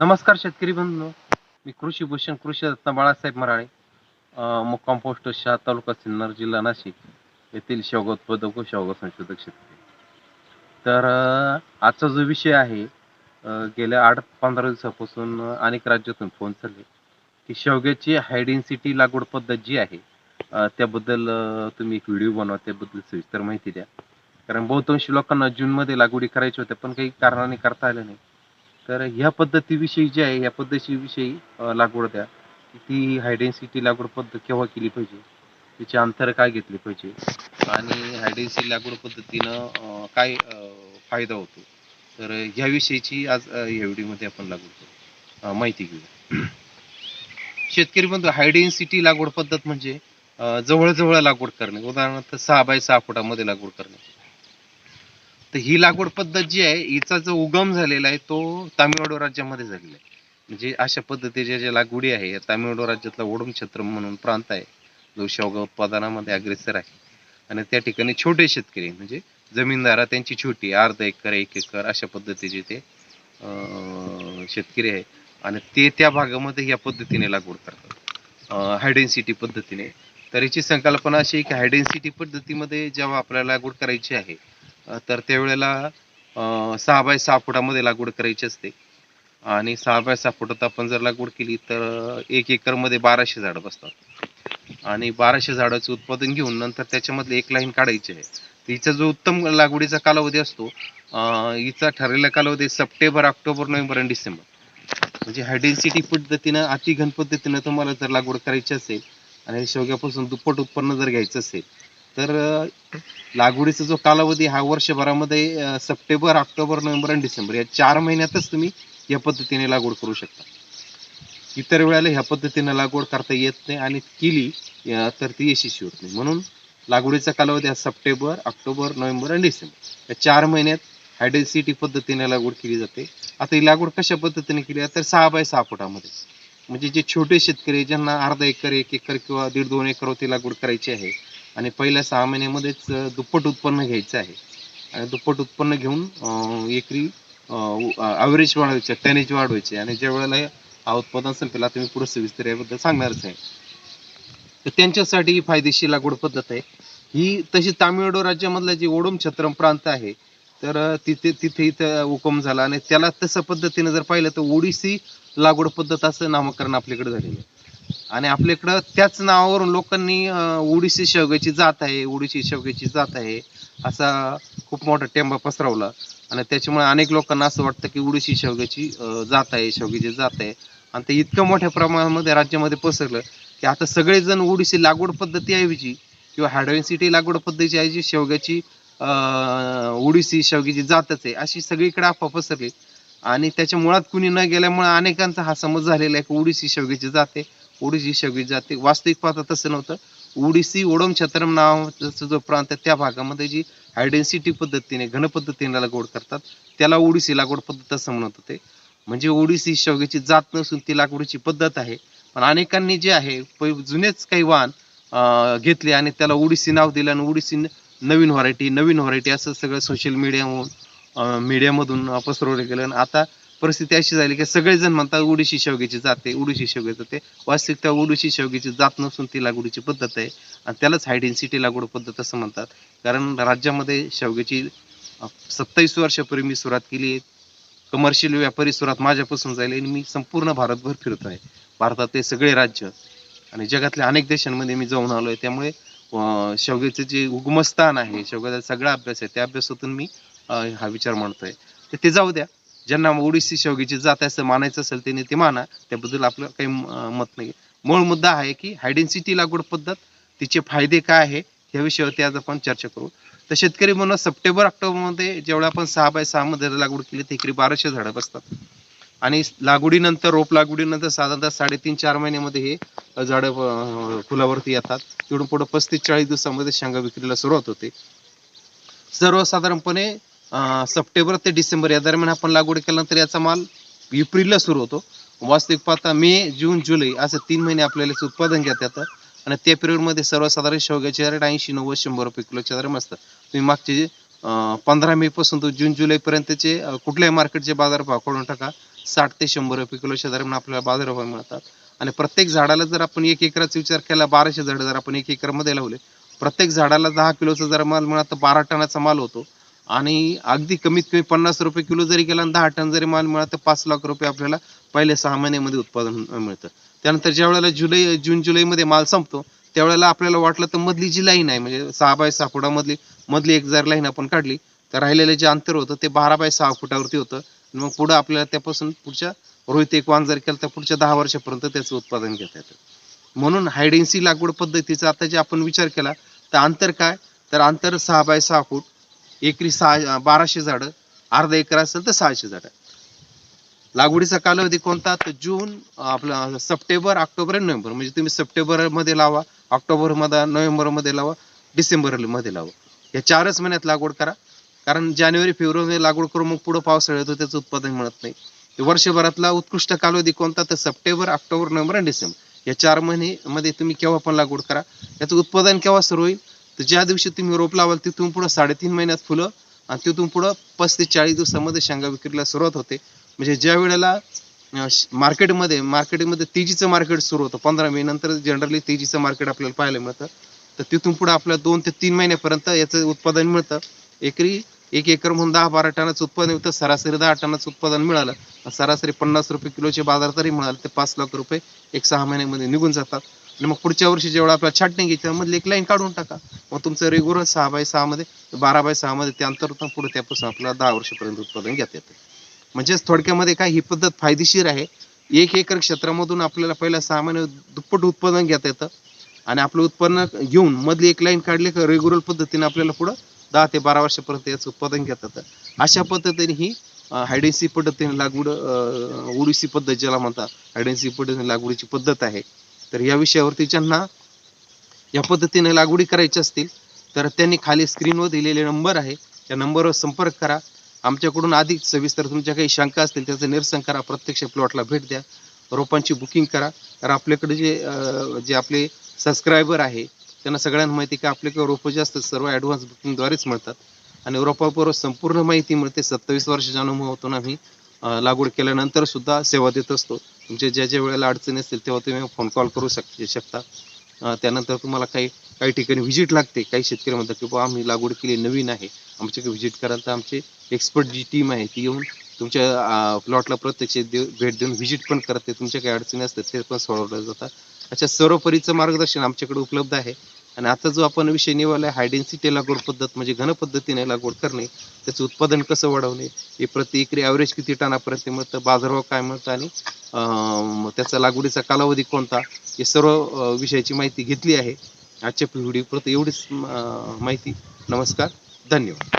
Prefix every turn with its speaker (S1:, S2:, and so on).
S1: नमस्कार शेतकरी बंधू. मी कृषी भूषण कृषी रत्न बाळासाहेब मराळे मुक्काम पोस्ट शहा तालुका सिन्नर जिल्हा नाशिक येथील शेवगा उत्पादक व शेवगा संशोधक शेतकरी. तर आजचा जो विषय आहे गेल्या आठ पंधरा दिवसापासून अनेक राज्यातून फोन चालले की शेवग्याची हायडेन्सिटी लागवड पद्धत जी आहे त्याबद्दल तुम्ही एक व्हिडिओ बनवा त्याबद्दल सविस्तर माहिती द्या. कारण बहुतांशी लोकांना जूनमध्ये लागवडी करायची होत्या पण काही कारणाने करता आलं नाही. तर ह्या पद्धतीविषयी जे आहे या पद्धतीविषयी लागवड द्या. ती हायडेन्सिटी लागवड पद्धत केव्हा केली पाहिजे? तिचे अंतर काय घेतले पाहिजे? आणि हायडेन्सिटी लागवड पद्धतीनं काय फायदा होतो? तर ह्याविषयीची आज या व्हिडिओमध्ये आपण लागवड करू. माहिती घेऊ. शेतकरी बंधू हायडेन्सिटी लागवड पद्धत म्हणजे जवळजवळ लागवड करणे. उदाहरणार्थ सहा बाय सहा फुटामध्ये लागवड करणे. तर ही लागवड पद्धत जी आहे हिचा जो उगम झालेला आहे तो तामिळनाडू राज्यामध्ये झालेला आहे. म्हणजे अशा पद्धतीच्या ज्या लागवडी आहे या तामिळनाडू राज्यातला ओडम क्षेत्र म्हणून प्रांत आहे जो शेवगा उत्पादनामध्ये अग्रेसर आहे. आणि त्या ठिकाणी छोटे शेतकरी म्हणजे जमीनदारा त्यांची छोटी अर्धा एकर एक एकर अशा पद्धतीचे ते शेतकरी आहे. आणि ते त्या भागामध्ये या पद्धतीने लागवड करतात. हायडेन्सिटी पद्धतीने. तर याची संकल्पना अशी आहे की हायडेन्सिटी पद्धतीमध्ये जेव्हा आपल्याला लागवड करायची आहे तर त्यावेळेला सहा बाय सहा फुटामध्ये लागवड करायची असते. आणि सहा बाय सहा फुटात आपण जर लागवड केली तर एक एकरमध्ये बाराशे झाडं बसतात. आणि बाराशे झाडाचं उत्पादन घेऊन नंतर त्याच्यामधले एक लाईन काढायची आहे. हिचा जो उत्तम लागवडीचा कालावधी असतो हिचा ठरलेला कालावधी सप्टेंबर ऑक्टोबर नोव्हेंबर आणि डिसेंबर. म्हणजे हायडेन्सिटी पद्धतीनं अतिघन पद्धतीनं तुम्हाला जर लागवड करायची असेल आणि शेवग्यापासून दुप्पट उत्पन्न जर घ्यायचं असेल तर लागवडीचा जो कालावधी हा वर्षभरामध्ये सप्टेंबर ऑक्टोबर नोव्हेंबर आणि डिसेंबर या चार महिन्यातच तुम्ही या पद्धतीने लागवड करू शकता. इतर वेळेला ह्या पद्धतीने लागवड करता येत नाही आणि केली तर ती यशस्वी होत नाही. म्हणून लागवडीचा कालावधी हा सप्टेंबर ऑक्टोबर नोव्हेंबर आणि डिसेंबर या चार महिन्यात हायडेन्सिटी पद्धतीने लागवड केली जाते. आता ही लागवड कशा पद्धतीने केली आहे तर सहा बाय सहा फुटामध्ये. म्हणजे जे छोटे शेतकरी ज्यांना अर्धा एकर एक एकर किंवा दीड दोन एकर होती लागवड करायची आहे आणि पहिल्या सहा महिन्यामध्येच दुप्पट उत्पन्न घ्यायचं आहे. आणि दुप्पट उत्पन्न घेऊन एकरी ॲव्हरेज वाढवायचे टॅनेज वाढवायचे आणि ज्या वेळेला हा उत्पादन संपेल आता मी पुढे सविस्तर याबद्दल सांगणारच आहे. तर त्यांच्यासाठी ही फायदेशीर लागवड पद्धत आहे. ही तशी तामिळनाडू राज्यामधलं जे ओडम छत्रम प्रांत आहे तर तिथे तिथे इथं हुकम झाला. आणि त्याला तसं पद्धतीने जर पाहिलं तर ओडिसी लागवड पद्धत असं नामकरण आपल्याकडे झालेलं आहे. आणि आपल्याकडं त्याच नावावरून लोकांनी ओडिसी शेवग्याची जात आहे ओडिसी शेवग्याची जात आहे असा खूप मोठा टेंबा पसरवला. आणि त्याच्यामुळे अनेक लोकांना असं वाटतं की ओडिसी शेवग्याची जात आहे शेवग्याची जात आहे. आणि ते इतकं मोठ्या प्रमाणामध्ये राज्यामध्ये पसरलं की आता सगळेजण ओडिसी लागवड पद्धतीऐवजी किंवा हायड्रोसिटी लागवड पद्धतीची ऐवजी शेवग्याची ओडिसी शेवग्याची जातच आहे अशी सगळीकडे अफवा पसरली. आणि त्याच्या मुळात कुणी न गेल्यामुळे अनेकांचा हा समज झालेला आहे की ओडिसी शेवग्याची जाते ओडिसी शेवग्याची जाते. वास्तविक पाहता तसं नव्हतं. ओडिसी ओडम छत्रम नावाचा जो प्रांत आहे त्या भागामध्ये जी हायडेन्सिटी पद्धतीने घन पद्धतीने लागवड करतात त्याला ओडिसी लागवड पद्धत असं म्हणत होते. म्हणजे ओडिसी शेवग्याची जात नसून ती लागवडीची पद्धत आहे. पण अनेकांनी जे आहे जुनेच काही वाहन अं, घेतले आणि त्याला ओडिसी नाव दिलं आणि ओडिसी नवीन व्हरायटी नवीन व्हरायटी असं सगळं सोशल मीडियामधून मीडियामधून पसरवलं गेलं. आणि आता परिस्थिती अशी झाली की सगळेजण म्हणतात उडीशी शेवग्याची जाते उडीशी शेवग्याची जाते. वास्तविकता उडीशी शेवग्याची जात नसून ती लागवडीची पद्धत आहे. आणि त्यालाच हाय डेन्सिटी लागवड पद्धत असं म्हणतात. कारण राज्यामध्ये शेवग्याची सत्तावीस वर्षापूर्वी मी सुरुवात केली आहे. कमर्शियल व्यापारी सुरुवात माझ्यापासून जाईल आणि मी संपूर्ण भारतभर फिरत आहे. भारतातले सगळे राज्य आणि जगातल्या अनेक देशांमध्ये मी जाऊन आलोय. त्यामुळे शेवग्याचं जे उगमस्थान आहे शेवग्याचा सगळा अभ्यास आहे त्या अभ्यासातून मी हा विचार मांडतोय. तर ते जाऊ द्या. ज्यांना ओडिसी शेवगीची जात आहे असं मानायचं असेल त्यांनी ते माना. त्याबद्दल आपलं काही मत नाही मूळ मुद्दा आहे की हायडेन्सिटी लागवड पद्धत तिचे फायदे काय आहे या विषयावरती आज आपण चर्चा करू. तर शेतकरी म्हणून सप्टेंबर ऑक्टोबरमध्ये जेवढ्या आपण सहा बाय सहा मध्ये लागवड केली तर एकरी बाराशे झाडं बसतात. आणि लागवडीनंतर रोप लागवडीनंतर साधारणतः साडेतीन चार महिन्यामध्ये हे झाडं फुलावरती येतात. तिकडून पुढे पस्तीस चाळीस दिवसामध्ये शेंगा विक्रीला सुरुवात होते. सर्वसाधारणपणे सप्टेंबर ते डिसेंबर या दरम्यान आपण लागवड केल्यानंतर याचा माल एप्रिलला सुरू होतो. वास्तविक पाहता मे जून जुलै असं तीन महिने आपल्याला उत्पादन घेता येतं. आणि त्या पिरियडमध्ये सर्वसाधारण शेवग्याचे रेट ऐंशी नव्वद शंभर रुपये किलोच्या दरम्यान असतं. तुम्ही मागचे पंधरा मे पासून तो जून जुलैपर्यंतचे कुठल्याही मार्केटचे बाजार भाव काढून टाका. साठ ते शंभर रुपये किलोच्या दरम्यान आपल्याला बाजारभाव मिळतात. आणि प्रत्येक झाडाला जर आपण एक एकराचा विचार केला बाराशे झाडं जर आपण एक एकरमध्ये लावले प्रत्येक झाडाला दहा किलोचा जर माल मिळाला तर बारा टनाचा माल होतो. आणि अगदी कमीत कमी पन्नास रुपये किलो जरी गेला आणि दहा टन जरी माल मिळाला तर पाच लाख रुपये आपल्याला पहिल्या सहा महिन्यामध्ये उत्पादन मिळतं. त्यानंतर ज्या वेळेला जुलै जून जुलैमध्ये माल संपतो त्यावेळेला आपल्याला वाटलं तर मधली जी लाईन आहे म्हणजे सहा बाय सहा फुटामधली मधली एक जर लाईन आपण काढली तर राहिलेलं जे अंतर होतं ते बारा बाय सहा फुटावरती होतं. मग पुढं आपल्याला त्यापासून पुढच्या रोहित एक वाण जर केलं तर पुढच्या दहा वर्षापर्यंत त्याचं उत्पादन घेता येतं. म्हणून हायडेन्सी लागवड पद्धतीचा आता जे आपण विचार केला तर अंतर काय? तर अंतर सहा बाय सहा फूट एकरी सहा बाराशे झाडं अर्धा एकर असेल तर सहाशे झाडं. लागवडीचा कालावधी कोणता? तर जून आपला सप्टेंबर ऑक्टोबर आणि नोव्हेंबर. म्हणजे तुम्ही सप्टेंबरमध्ये लावा ऑक्टोबरमध्ये नोव्हेंबरमध्ये लावा डिसेंबरमध्ये लावा. या चारच महिन्यात लागवड करा. कारण जानेवारी फेब्रुवारी लागवड करून मग पुढे पावसाळा येतो त्याचं उत्पादन मिळत नाही. वर्षभरातला उत्कृष्ट कालावधी कोणता? तर सप्टेंबर ऑक्टोबर नोव्हेंबर आणि डिसेंबर. या चार महिने मध्ये तुम्ही केव्हा पण लागवड करा. याचं उत्पादन केव्हा सुरू होईल? तर ज्या दिवशी तुम्ही रोप लावाल तिथून पुढं साडेतीन महिन्यात फुलं आणि तिथून पुढं पस्तीस चाळीस दिवसामध्ये शेंगा विक्रीला सुरुवात होते. म्हणजे ज्या वेळेला मार्केटमध्ये मार्केटमध्ये तेजीचं मार्केट सुरू होतं पंधरा मे नंतर जनरली तेजीचं मार्केट आपल्याला पाहायला मिळतं. तर तिथून पुढे आपल्याला दोन ते तीन महिन्यापर्यंत याचं उत्पादन मिळतं. एकरी एक एकर म्हणून दहा बारा टनाचं उत्पादन होतं सरासरी दहा टनाचं उत्पादन मिळालं. सरासरी पन्नास रुपये किलोचे बाजार तरी मिळाले ते पाच लाख रुपये एक सहा महिन्यामध्ये निघून जातात. आणि मग पुढच्या वर्षी जेवढा आपला छाटणी घ्यायची त्यामधली एक लाईन काढून टाका. मग तुमचं रेग्युलर सहा बाय सहा मध्ये बारा बाय सहा मध्ये ते अंतर पुढे त्यापासून आपल्याला दहा वर्षापर्यंत उत्पादन घेता येतं. म्हणजेच थोडक्यामध्ये काय ही पद्धत फायदेशीर आहे. एक एकर क्षेत्रामधून आपल्याला पहिला सहा महिने दुप्पट उत्पादन घेता येतं. आणि आपलं उत्पन्न घेऊन मधली एक लाईन काढली का रेग्युलर पद्धतीने आपल्याला पुढं दहा ते बारा वर्षापर्यंत याचं उत्पादन घेता येतं. अशा पद्धतीने ही हायडेन्सी पद्धतीने लागवड अं, पद्धत ज्याला म्हणतात हायडेन्सी पद्धतीने लागवडीची पद्धत आहे. तर या विषयावरती ज्यांना या पद्धतीने लागवडी करायची असतील तर त्यांनी खाली स्क्रीनवर दिलेले नंबर आहे. त्या नंबरवर संपर्क करा. आमच्याकडून अधिक सविस्तर तुमच्या काही शंका असतील त्याचं निरसन करा. प्रत्यक्ष प्लॉटला भेट द्या. रोपांची बुकिंग करा. तर आपल्याकडे जे जे आपले सबस्क्रायबर आहे त्यांना सगळ्यांना माहिती की आपल्याकडे रोपं जे असतात सर्व ॲडव्हान्स बुकिंगद्वारेच मिळतात. आणि रोपापूर्व संपूर्ण माहिती मिळते. सत्तावीस वर्षाच्या अनुभवातून आम्ही. मी लागवड केल्यानंतर सुद्धा सेवा देत असतो. तुमच्या ज्या ज्या वेळेला अडचणी असतील तेव्हा तुम्ही फोन कॉल करू शक शकता. त्यानंतर तुम्हाला काही काही ठिकाणी व्हिजिट लागते. काही शेतकरी म्हणतात की बुवा आम्ही लागवड केली नवीन आहे. आमच्याकडे व्हिजिट कराल तर आमची एक्सपर्ट जी टीम आहे ती येऊन तुमच्या प्लॉटला प्रत्यक्ष देऊ भेट देऊन व्हिजिट पण करते. तुमच्या काही अडचणी असतात ते पण सोडवल्या जातात. अशा सर्वपरीचं मार्गदर्शन आमच्याकडे उपलब्ध आहे. आणि आता जो आपण विषय निवडला आहे हायडेन्सिटी लागवड पद्धत म्हणजे घन पद्धतीने लागवड करणे त्याचं उत्पादन कसं वाढवणे हे प्रति एकरी ॲव्हरेज किती टनापर्यंत मिळतं बाजारभाव काय मिळतं आणि त्याचा लागवडीचा कालावधी कोणता हे सर्व विषयाची माहिती घेतली आहे. आजच्या व्हिडिओ परत एवढीच माहिती. नमस्कार. धन्यवाद.